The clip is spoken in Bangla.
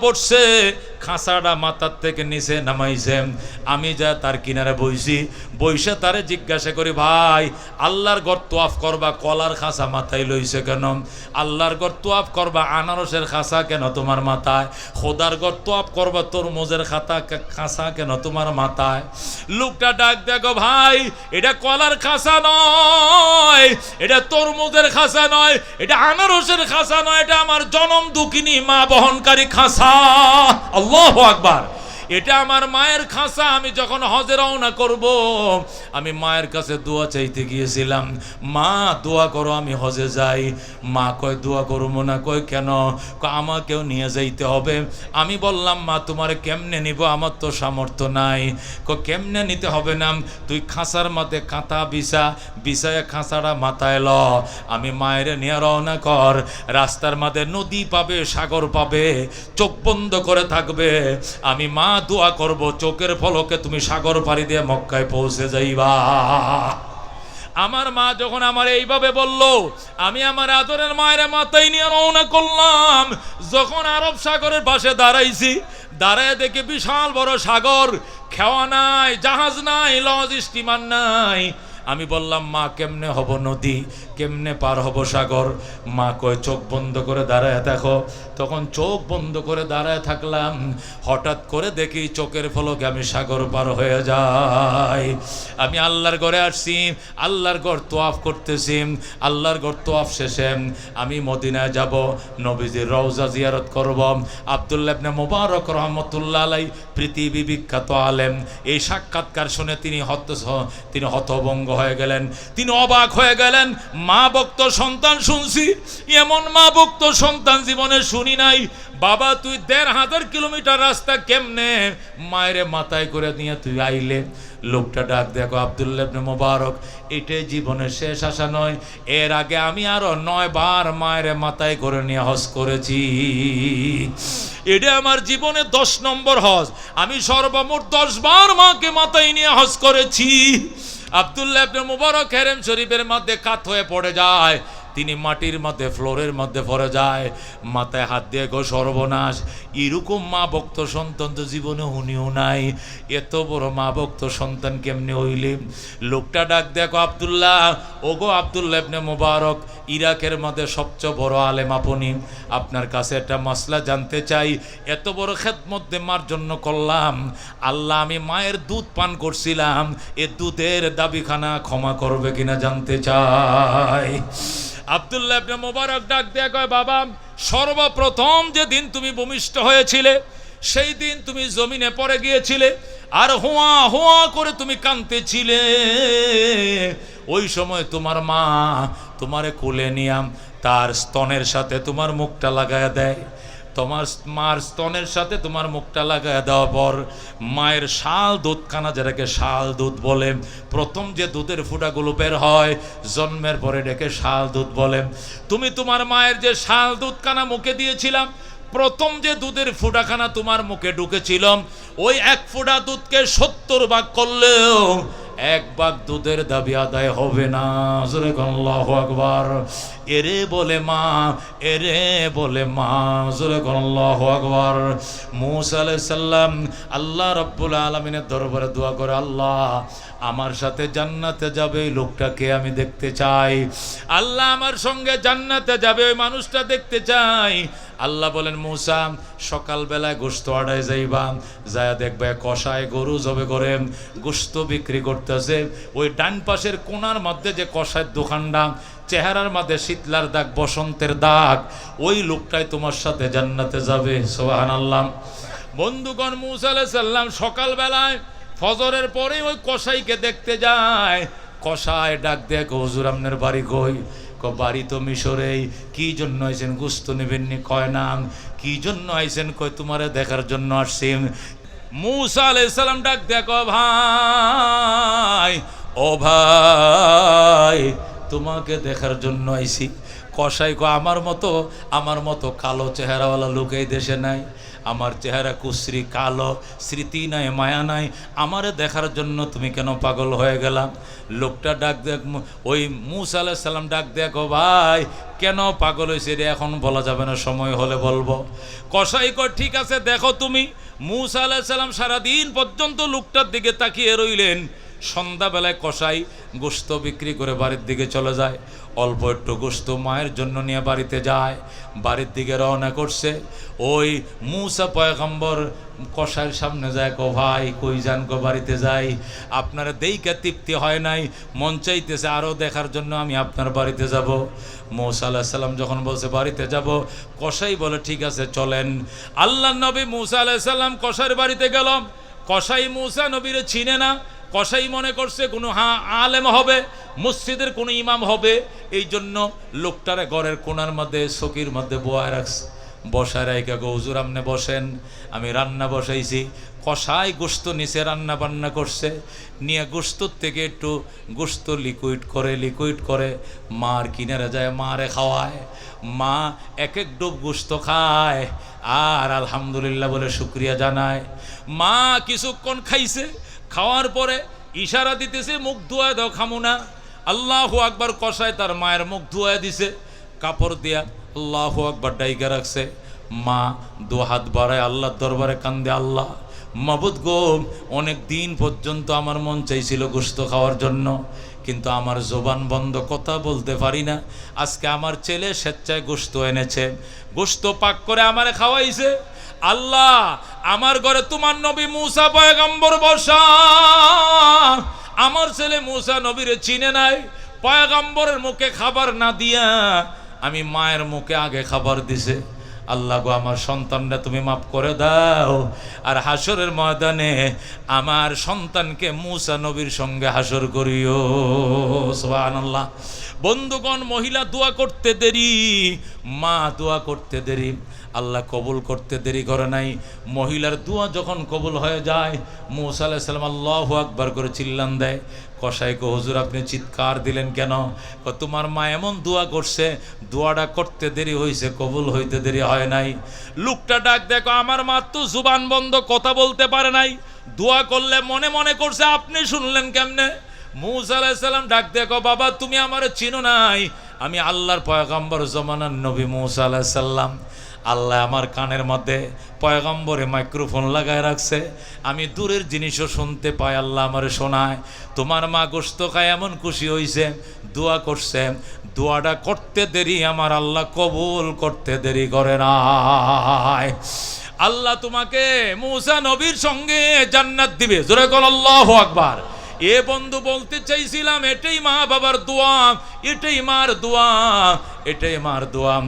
পড়ছে খাঁচাটা মাথার থেকে নিচে নামাইছে আমি যা তার কিনারে বইছি, বইসে তারে জিজ্ঞাসা করি, ভাই, আল্লাহর ঘর তোয়াফ করবা কলার খাঁচা মাথায় লইছে কেন? আল্লাহর ঘর তোয়াফ করবা আনারসের খাঁচা কেন তোমার মাথায়? খোদার ঘর তোয়াফ করবা তরমুজের খাতা খাঁচা কেন তোমার মাথায়? লোকটা ডাক দেখো ভাই, এটা কলার খাঁচা নয়, এটা তরমুজের খাঁচা নয়, এটা আনারসের খাঁচা নয়, এটা আমার জনম দুঃখিনী মা বহনকারী খাঁচা আল্লাহ আকবার। এটা আমার মায়ের খাঁচা, আমি যখন হজে রওনা করব, আমি মায়ের কাছে দোয়া চাইতে গিয়েছিলাম, মা, দোয়া করো, আমি হজে যাই। মা কয়, দোয়া করব না। কয়, কেন? আমাকেও নিয়ে যাইতে হবে। আমি বললাম, মা, তোমার কেমনে নিব? আমার তো সামর্থ্য নাই। ক কেমনে নিতে হবে না? তুই খাঁচার মধ্যে কাঁথা বিছা, বিছায় খাঁচাটা মাথায় ল। আমি মায়ের নিয়ে রওনা কর, রাস্তার মধ্যে নদী পাবে, সাগর পাবে, চোখ বন্ধ করে থাকবে। আমি মা দোয়া করব, চোখের ফলকে তুমি সাগর পাড়ি দিয়ে মক্কায় পৌঁছে যাইবা। আমার মা যখন আমার এইভাবে বলল, আমি আমার আদরের মায়ের মাথায় নিয়ে রওনা করলাম, যখন আরব সাগরের পাশে দাঁড়াইছি, দাঁড়ায় দেখে বিশাল বড় সাগর, খেওয়া নাই, জাহাজ নাই, লজ স্টিমার নাই। আমি বললাম, মা, কেমনে হব নদী? কেমনে পার হব সাগর? মা কয়, চোখ বন্ধ করে দাঁড়ায় দেখো তখন চোখ বন্ধ করে দাঁড়ায় থাকলাম। হঠাৎ করে দেখি চোখের ফলকে আমি সাগর পার হয়ে যাই আমি আল্লাহর ঘরে আসছি, আল্লাহর ঘর তোয়াফ করতেছি, আল্লাহর ঘর তোয়াফ শেষে আমি মদিনায় যাব, নবীজির রওজা জিয়ারত করব। আবদুল্লাহ ইবনে মুবারক রহমতুল্লাহ আলাই পৃথিবী বিখ্যাত আলেম। এই সাক্ষাৎকার শুনে তিনি হত, তিনি হতভঙ্গ হয়ে গেলেন। তিনি অবাক হয়ে গেলেন, মা ভক্ত সন্তান শুনছি, এমন মা ভক্ত সন্তান জীবনে শুনি নাই, বাবা, তুই দেড় হাজার কিলোমিটার রাস্তা কেমনে? মায়ের মাথায় করে নিয়ে তুই আইলে। লোকটা ডাক, দেখো আবদুল্লাবনে মোবারক, এটাই জীবনের শেষ আশা নয়। এর আগে আমি আরও নয় বার মায়ের মাথায় করে নিয়ে হজ করেছি। এটা আমার জীবনে দশ নম্বর হজ। আমি সর্বমোট দশ বার মাকে মাথায় নিয়ে হজ করেছি। আবদুল্লাহ মুবারক হেরেম শরীফের মধ্যে কাত হয়ে পড়ে যায়। তিনি মাটির মধ্যে, ফ্লোরের মধ্যে পড়ে যায়। মাথায় হাত দিয়ে গো সর্বনাশ। এরকম মা ভক্ত সন্তান তো জীবনে হুনিও নাই। এত বড় মা ভক্ত সন্তান কেমনে হইলে? লোকটা ডাক দেখো আবদুল্লাহ ওগো আবদুল্লাহ ইবনে মুবারক, ইরাকের মধ্যে সবচেয়ে বড় আলেম আপনি। আপনার কাছে একটা মশলা জানতে চাই। এত বড় খেদমত মার জন্য করলাম। আল্লাহ, আমি মায়ের দুধ পান করছিলাম। এ দুধের দাবিখানা ক্ষমা করবে কিনা জানতে চাই। আবদুল্লাহ আপনি মোবারক ডাক দেয়া কয়, বাবা, সর্বপ্রথম যে দিন তুমি ভূমিষ্ঠ হয়েছিলে, সেই দিন তুমি জমিনে পড়ে গিয়েছিলে, আর হোয়া হোয়া করে তুমি কাঁদতেছিলে। ওই সময় তোমার মা তোমারে কোলে নিয়াম তার স্তনের সাথে তোমার মুখটা লাগায় দেয়। তোমার মার স্তনের সাথে তোমার মুখটা লাগায় দেওয়ার পর মায়ের শাল দুধখানা, যেটাকে শাল দুধ বলে, প্রথম যে দুধের ফুটাগুলো বের হয়, জন্মের পরে ডেকে শাল দুধ বলে। তুমি তোমার মায়ের যে শাল দুধখানা মুখে দিয়েছিলাম, প্রথম যে দুধের ফুটাখানা তোমার মুখে ঢুকেছিল, ওই এক ফুটা দুধকে সত্তর ভাগ করলেও এক বাঘ দুধের দাবি আদায় হবে না। আল্লাহ আকবার। এরে বলে মা, এরে বলে মা আল্লাহ আকবার। মুসা সাল্লাম আল্লাহ রব্বুল আলমিনের দরবারে দোয়া করে, আল্লাহ আমার সাথে জান্নাতে যাবে এই লোকটাকে আমি দেখতে চাই। আল্লাহ আমার সঙ্গে জান্নাতে যাবে, ওই মানুষটা দেখতে চাই। আল্লাহ বলেন, মৌসা, সকালবেলায় গোস্ত আড়ায় যাইবা। যায় দেখবে কষায় গরু জবে করে গোস্ত বিক্রি করতেছে। ওই ডান পাশের কোনার মধ্যে যে কষায় দোকানটা, চেহারার মধ্যে শীতলার দাগ, বসন্তের দাগ, ওই লোকটাই তোমার সাথে জান্নাতে যাবে। সোহান আল্লাহ বন্ধুগণ, মুসা আলাইহিস সালাম সকালবেলায় ফজরের পরে ওই কসাইকে দেখতে যায়। কসাই ডাক দেখ হুজুর, আপনার বাড়ি কই? বাড়ি তো মিশরেই। কি জন্য আইসেন গুস্ত নেবেননি? কয় নাম কি জন্য আইসেন কয়, তোমারে দেখার জন্য আসছি মুসা আলাইহিস সালাম ডাক দেখো ভাই, ও ভাই, তোমাকে দেখার জন্য আইছি। কসাই কো, আমার মতো আমার মতো কালো চেহারাওয়ালা লোক এই দেশে নাই। আমার চেহারা কুশ্রী, কালো, স্মৃতি নাই, মায়া নাই। আমারে দেখার জন্য তুমি কেন পাগল হয়ে গেলাম লোকটা ডাক দেখ ওই মুসা আলাহ সাল্লাম ডাক দেখো ভাই, কেন পাগল হয়েছে রে? এখন বলা যাবে না, সময় হলে বলব। কসাই কর ঠিক আছে, দেখো তুমি। মুসা আলাহ সাল্লাম সারাদিন পর্যন্ত লোকটার দিকে তাকিয়ে রইলেন। সন্ধ্যাবেলায় কষাই গোস্ত বিক্রি করে বাড়ির দিকে চলে যায়। অল্প একটু গোস্ত মায়ের জন্য নিয়ে বাড়িতে যায়, বাড়ির দিকে রওনা করছে। ওই মুসা পয়গম্বর কষাইয়ের সামনে যায়, কো ভাই, কই যান কো বাড়িতে যাই। আপনার দেইকা তৃপ্তি হয় নাই, মন চাইতেছে আরও দেখার জন্য আমি আপনার বাড়িতে যাব। মৌসা আল্লাহ সাল্লাম যখন বলছে, বাড়িতে যাব? কষাই বলে, ঠিক আছে, চলেন। আল্লাহ নবী মৌসা আলাহ সাল্লাম কষাইয়ের বাড়িতে গেলাম কসাই মৌসা নবীরে চিনে না কসাই মনে করছে, কোনো হা আলেম হবে, মসজিদের কোনো ইমাম হবে। এই জন্য লোকটারে ঘরের কোনার মধ্যে, সকির মধ্যে বোয়া রাখছে। বসায় রাইকা গো, হুজুর আমনে বসেন, আমি রান্না বসাইছি। কষাই গোস্ত নিচে রান্না বান্না করছে, নিয়ে গোস্তর থেকে একটু গোস্ত লিকুইড করে লিকুইড করে মার কিনারে যায়, মারে খাওয়ায়। মা এক এক ডোব গোস্ত খায়, আর আলহামদুলিল্লাহ বলে শুক্রিয়া জানায়। মা কিছুক্ষণ খাইছে খাওয়ার পরে ইশারা দিতেছে, মুখ ধোয়া দাও, খামু না। আল্লাহ আকবার কষায় তার মায়ের মুখ ধোয়া দিছে। কাপড় দিয়া আল্লাহ আকবার ডাইকা রাখছে। মা দু হাত বাড়ায় আল্লাহর দরবারে কান্দে, আল্লাহ, মাবুদ গো, অনেক দিন পর্যন্ত আমার মন চাইছিল গোস্ত খাওয়ার জন্য, কিন্তু আমার জোবান বন্ধ, কথা বলতে পারি না। আজকে আমার ছেলে স্বেচ্ছায় গোস্ত এনেছে। গোস্ত পাক করে আমারে খাওয়াইছে। আল্লাহ আমার ঘরে তোমার নবী মুসা পয়গম্বর বসা। আমার ছেলে মুসা নবীর চিনে নাই, পয়গম্বরের মুখে খাবার না দিয়া আমি মায়ের মুখে আগে খাবার দিছে। আল্লাহ গো, আমার সন্তানরা তুমি মাফ করে দাও। আর হাসরের ময়দানে আমার সন্তানকে মুসা নবীর সঙ্গে হাসর করিও। সুবহানাল্লাহ। বন্ধুগণ, মহিলা দোয়া করতে দেরি, মা দোয়া করতে দেরি, আল্লাহ কবুল করতে দেরি করে নাই। মহিলার দোয়া যখন কবুল হয়ে যায়, মুসা আলাইহিস আল্লাহ আল্লাহু আকবার করে চিল্লান দেয়। কসাই কো হুজুর, আপনি চিৎকার দিলেন কেন? তোমার মা এমন দোয়া করছে, দোয়াটা করতে দেরি হয়েছে কবুল হইতে দেরি হয় নাই। লোকটা ডাক, দেখো, আমার মা তো জুবান বন্ধ, কথা বলতে পারে নাই। দোয়া করলে মনে মনে করছে, আপনি শুনলেন কেমনে? মুসা ডাক, দেখো, বাবা, তুমি আমার চিনো নাই। আমি আল্লাহর পয়গম্বর, জমানার নবী মুসা আলাইসাল্লাম আল্লাহ আমার কানের মধ্যে পয়গম্বরে মাইক্রোফোন লাগায় রাখছে। আমি দূরের জিনিসও শুনতে পাই, আল্লাহ আমার শোনায়। তোমার মা গোস্ত খায়, এমন খুশি হইছে। দোয়া করছে, দোয়াটা করতে দেরি, আমার আল্লাহ কবুল করতে দেরি করে নাই। আল্লাহ তোমাকে মুসা নবীর সঙ্গে জান্নাত দিবে। জোরে কল আল্লাহ আকবার। এ বন্ধু বলতে চাইছিলাম, এটাই মা বাবার দোয়া, এটাই মার দোয়া, এটাই মার দোয়া।